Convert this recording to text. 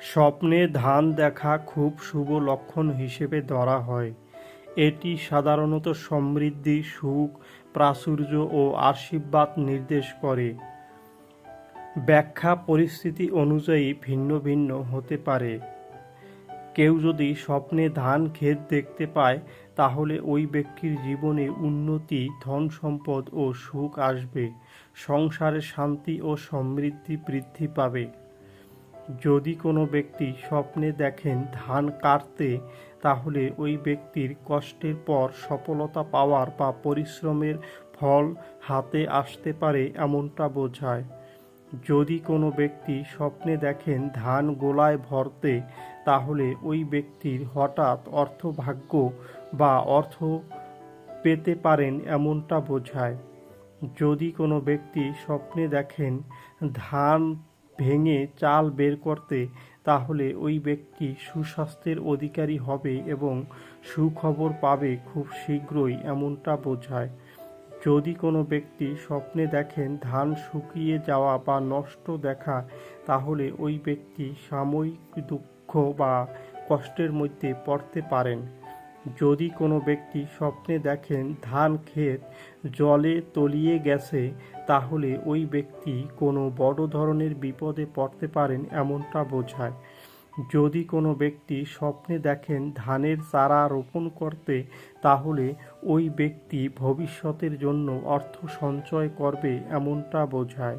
স্বপ্নে ধান দেখা খুব শুভ লক্ষণ হিসেবে ধরা হয়। এটি সাধারণত সমৃদ্ধি, সুখ, প্রাচুর্য ও আশীর্বাদ নির্দেশ করে। ব্যাখ্যা পরিস্থিতি অনুযায়ী ভিন্ন ভিন্ন হতে পারে। কেউ যদি স্বপ্নে ধান ক্ষেত দেখতে পায়, তাহলে ওই ব্যক্তির জীবনে উন্নতি, ধন সম্পদ ও সুখ আসবে। সংসারে শান্তি ও সমৃদ্ধি বৃদ্ধি পাবে। যদি কোনো ব্যক্তি স্বপ্নে দেখেন ধান কাটতে, তাহলে ওই ব্যক্তির কষ্টের পর সফলতা পাওয়ার বা পরিশ্রমের ফল হাতে আসতে পারে এমনটা বোঝায়। যদি কোনো ব্যক্তি স্বপ্নে দেখেন ধান গোলায় ভরতে, তাহলে ওই ব্যক্তির হঠাৎ অর্থভাগ্য বা অর্থ পেতে পারেন এমনটা বোঝায়। যদি কোনো ব্যক্তি স্বপ্নে দেখেন ধান ভেঙে চাল বের করতে, তাহলে ওই ব্যক্তি সুস্বাস্থ্যের অধিকারী হবে এবং সুখবর পাবে খুব শীঘ্রই এমনটা বোঝায়। যদি কোনো ব্যক্তি স্বপ্নে দেখেন ধান শুকিয়ে যাওয়া বা নষ্ট দেখা, তাহলে ওই ব্যক্তি সাময়িক দুঃখ বা কষ্টের মধ্যে পড়তে পারেন। যদি কোনো ব্যক্তি স্বপ্নে দেখেন ধান ক্ষেত জলে তলিয়ে গেছে, তাহলে ওই ব্যক্তি কোনো বড় ধরনের বিপদে পড়তে পারেন এমনটা বোঝায়। যদি কোনো ব্যক্তি স্বপ্নে দেখেন ধানের চারা রোপণ করতে, তাহলে ওই ব্যক্তি ভবিষ্যতের জন্য অর্থ সঞ্চয় করবে এমনটা বোঝায়।